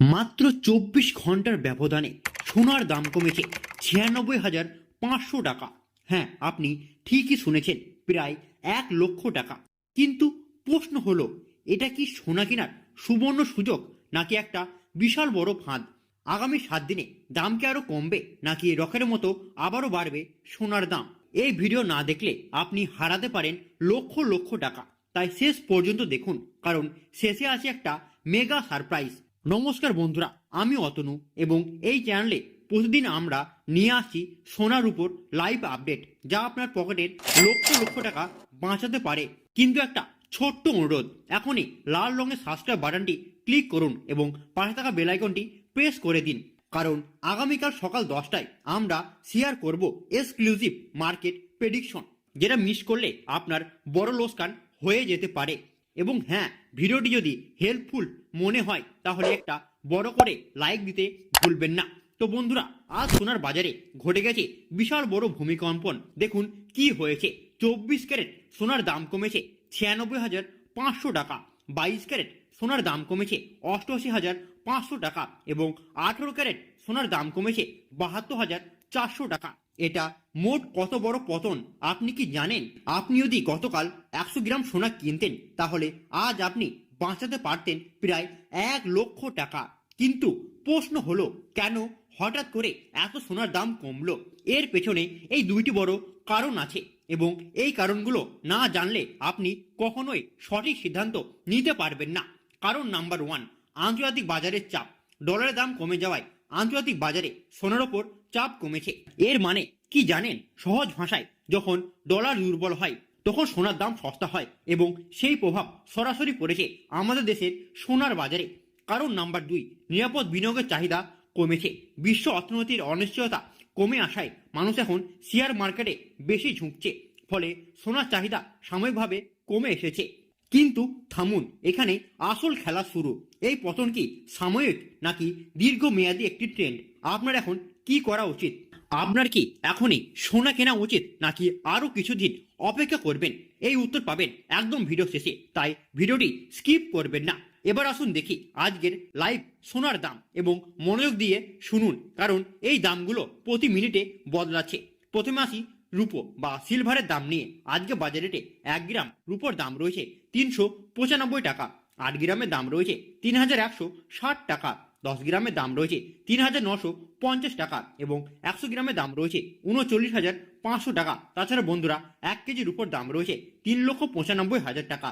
মাত্র চব্বিশ ঘণ্টার ব্যবধানে সোনার দাম কমেছে ছিয়ানব্বই হাজার পাঁচশো টাকা। হ্যাঁ আপনি ঠিকই শুনেছেন, প্রায় এক লক্ষ টাকা। কিন্তু প্রশ্ন হলো, এটা কি সোনা কেনার সুবর্ণ সুযোগ নাকি একটা বিশাল বড় ফাঁদ? আগামী সাত দিনে দাম কি আরও কমবে নাকি রকের মতো আবারও বাড়বে সোনার দাম? এই ভিডিও না দেখলে আপনি হারাতে পারেন লক্ষ লক্ষ টাকা। তাই শেষ পর্যন্ত দেখুন, কারণ শেষে আছে একটা মেগা সারপ্রাইজ। নমস্কার বন্ধুরা, আমি অতনু এবং এই চ্যানেলে প্রতিদিন আমরা নিয়ে আসি সোনার উপর লাইভ আপডেট যা আপনার পকেটের লক্ষ লক্ষ টাকা বাঁচাতে পারে। কিন্তু একটা ছোট্ট অনুরোধ, এখনই লাল রঙের সাবস্ক্রাইব বাটনটি ক্লিক করুন এবং পাশে থাকা বেল আইকনটি প্রেস করে দিন। কারণ আগামীকাল সকাল দশটায় আমরা শেয়ার করব এক্সক্লুসিভ মার্কেট প্রেডিকশন যেটা মিস করলে আপনার বড় লোসকান হয়ে যেতে পারে। এবং হ্যাঁ ভিডিওটি যদি হেল্পফুল মনে হয়, তাহলে একটা বড় করে লাইক দিতে ভুলবেন না। তো বন্ধুরা, আজ সোনার বাজারে ঘটে গেছে বিশাল বড় ভূমিকম্পন। দেখুন কি হয়েছে। চব্বিশ ক্যারেট সোনার দাম কমেছে ছিয়ানব্বই হাজার পাঁচশো টাকা, বাইশ ক্যারেট সোনার দাম কমেছে অষ্টআশি হাজার পাঁচশো টাকা এবং আঠেরো ক্যারেট সোনার দাম কমেছে বাহাত্তর হাজার চারশো টাকা। এটা মোট কত বড় পতন? আপনি কি জানেন? আপনি যদি গতকাল একশো গ্রাম সোনা কিনতেন, তাহলে আজ আপনি বাঁচাতে পারতেন প্রায় এক লক্ষ টাকা। কিন্তু প্রশ্ন হলো, কেন হঠাৎ করে এত সোনার দাম কমলো? এর পেছনে এই দুইটি বড় কারণ আছে এবং এই কারণগুলো না জানলে আপনি কখনোই সঠিক সিদ্ধান্ত নিতে পারবেন না। কারণ নাম্বার ওয়ান আন্তর্জাতিক বাজারের চাপ। ডলারের দাম কমে যাওয়ায় আন্তর্জাতিক বাজারে সোনার ওপর চাপ কমেছে। এর মানে কি জানেন? সহজ ভাষায় যখন ডলার দুর্বল হয়, তখন সোনার দাম সস্তা হয় এবং সেই প্রভাব সরাসরি পড়েছে আমাদের দেশের সোনার বাজারে। কারণ নাম্বার দুই, নিরাপদ বিনিয়োগের চাহিদা কমেছে। বিশ্ব অর্থনীতির অনিশ্চয়তা কমে আসায় মানুষ এখন শেয়ার মার্কেটে বেশি ঝুঁকছে। ফলে সোনার চাহিদা সাময়িকভাবে কমে এসেছে। কিন্তু থামুন, এখানে আসল খেলা শুরু। এই পতন কি সাময়িক নাকি দীর্ঘমেয়াদী একটি ট্রেন্ড আপনার এখন কি করা উচিত? আপনার কি এখনই সোনা কেনা উচিত নাকি আরও কিছুদিন অপেক্ষা করবেন? এই উত্তর পাবেন একদম ভিডিও শেষে, তাই ভিডিওটি স্কিপ করবেন না। এবার আসুন দেখি আজকের লাইভ সোনার দাম এবং মনোযোগ দিয়ে শুনুন, কারণ এই দামগুলো প্রতি মিনিটে বদলাচ্ছে। প্রথমে আসি রুপো বা সিলভারের দাম নিয়ে আজকে বাজারেটে এক গ্রাম রুপোর দাম রয়েছে তিনশো পঁচানব্বই টাকা। আট গ্রামের দাম রয়েছে তিন হাজার একশো ষাট টাকা। দশ গ্রামের দাম রয়েছে তিন হাজার নশো পঞ্চাশ টাকা এবং একশো গ্রামের দাম রয়েছে উনচল্লিশ হাজার পাঁচশো টাকা। তাছাড়া বন্ধুরা, এক কেজি রুপোর দাম রয়েছে তিন লক্ষ পঁচানব্বই হাজার টাকা।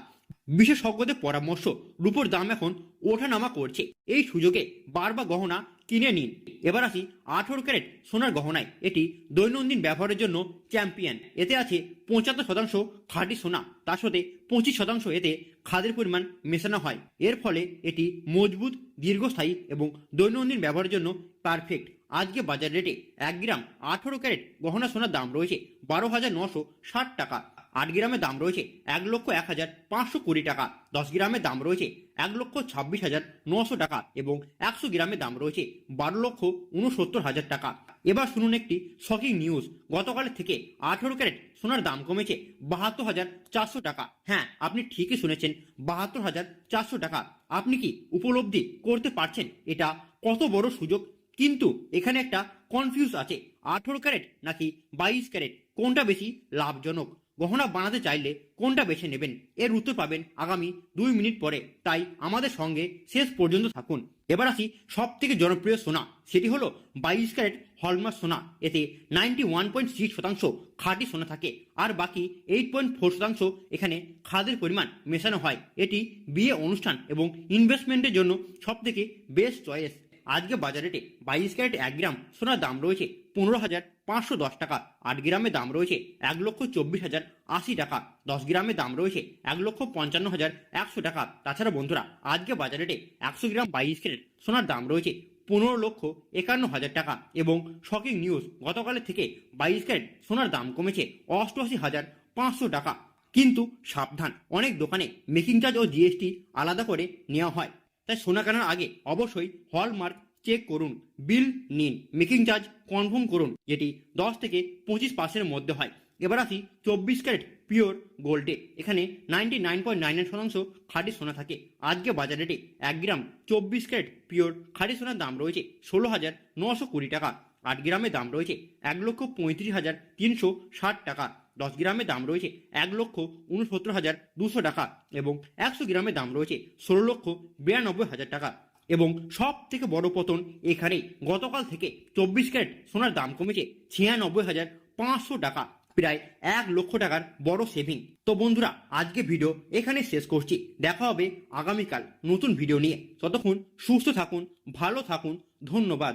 বিশেষজ্ঞদের পরামর্শ রুপোর দাম এখন ওঠানামা করছে। এই সুযোগে বারবার গহনা কিনে নিন। এবার আসি আঠেরো ক্যারেট সোনার গহনায়। এটি দৈনন্দিন ব্যবহারের জন্য চ্যাম্পিয়ন। এতে আছে পঁচাত্তর শতাংশ খাঁটি সোনা। তার সাথে পঁচিশ শতাংশ এতে খাদের পরিমাণ মেশানো হয়। এর ফলে এটি মজবুত, দীর্ঘস্থায়ী এবং দৈনন্দিন ব্যবহারের জন্য পারফেক্ট আজকে বাজার রেটে এক গ্রাম আঠেরো ক্যারেট গহনা সোনার দাম রয়েছে বারো হাজার নশো ষাট টাকা। আট গ্রামের দাম রয়েছে এক লক্ষ এক হাজার পাঁচশো কুড়ি টাকা। দশ গ্রামের দাম রয়েছে এক লক্ষ ছাব্বিশ হাজার নশো টাকা এবং একশো গ্রামের দাম রয়েছে বারো লক্ষ উনসত্তর হাজার টাকা। এবার শুনুন একটি শকিং নিউজ গতকালের থেকে আঠেরো ক্যারেট সোনার দাম কমেছে বাহাত্তর হাজার চারশো টাকা। হ্যাঁ আপনি ঠিকই শুনেছেন, বাহাত্তর হাজার চারশো টাকা। আপনি কি উপলব্ধি করতে পারছেন? এটা কত বড় সুযোগ? কিন্তু এখানে একটা কনফিউজ আছে। আঠেরো ক্যারেট নাকি বাইশ ক্যারেট? কোনটা বেশি লাভজনক? গহনা বানাতে চাইলে কোনটা বেছে নেবেন? এর উত্তর পাবেন আগামী দুই মিনিট পরে। তাই আমাদের সঙ্গে শেষ পর্যন্ত থাকুন। এবার আসি সব থেকে জনপ্রিয় সোনা। সেটি হলো বাইশ ক্যারেট হলমার্ক সোনা। এতে নাইনটি ওয়ান পয়েন্ট সিক্স শতাংশ খাঁটি সোনা থাকে। আর বাকি এইট পয়েন্ট ফোর শতাংশ এখানে খাদের পরিমাণ মেশানো হয়। এটি বিয়ে অনুষ্ঠান এবং ইনভেস্টমেন্টের জন্য সব থেকে বেস্ট চয়েস আজকে বাজারেটে বাইশ ক্যারেট এক গ্রাম সোনার দাম রয়েছে পনেরো হাজার পাঁচশো দশ টাকা। আট গ্রামের দাম রয়েছে এক লক্ষ চব্বিশ হাজার আশি টাকা। দশ গ্রামের দাম রয়েছে এক লক্ষ পঞ্চান্ন হাজার একশো টাকা। তাছাড়া বন্ধুরা, আজকে বাজার রেটে একশো গ্রাম বাইশ ক্যারেট সোনার দাম রয়েছে পনেরো লক্ষ একান্ন হাজার টাকা এবং শকিং নিউজ গতকালের থেকে বাইশ ক্যারেট সোনার দাম কমেছে অষ্টআশি হাজার পাঁচশো টাকা। কিন্তু সাবধান, অনেক দোকানে মেকিং চার্জ ও জিএসটি আলাদা করে নেওয়া হয়। তাই সোনা কেনার আগে অবশ্যই হলমার্ক চেক করুন বিল নিন মেকিং চার্জ কনফার্ম করুন, যেটি দশ থেকে পঁচিশ পার্সেন্টের মধ্যে হয়। এবার আসি চব্বিশ ক্যারেট পিওর গোল্ডে এখানে ninety nine point nine nine শতাংশ খাঁটি সোনা থাকে। আজকে বাজার রেটে এক গ্রাম চব্বিশ ক্যারেট পিওর খাঁটি সোনার দাম রয়েছে ষোলো হাজার নশো কুড়ি টাকা। আট গ্রামের দাম রয়েছে এক লক্ষ পঁয়ত্রিশ হাজার তিনশো ষাট টাকা। দশ গ্রামের দাম রয়েছে এক লক্ষ উনসত্তর হাজার দুশো টাকা এবং একশো গ্রামের দাম রয়েছে ষোলো লক্ষ বিরানব্বই হাজার টাকা। এবং সব থেকে বড় পতন এখানেই। গতকাল থেকে চব্বিশ ক্যারেট সোনার দাম কমেছে ছিয়ানব্বই হাজার পাঁচশো টাকা, প্রায় এক লক্ষ টাকার বড় সেভিং তো বন্ধুরা, আজকে ভিডিও এখানে শেষ করছি। দেখা হবে আগামীকাল নতুন ভিডিও নিয়ে। ততক্ষণ সুস্থ থাকুন, ভালো থাকুন, ধন্যবাদ।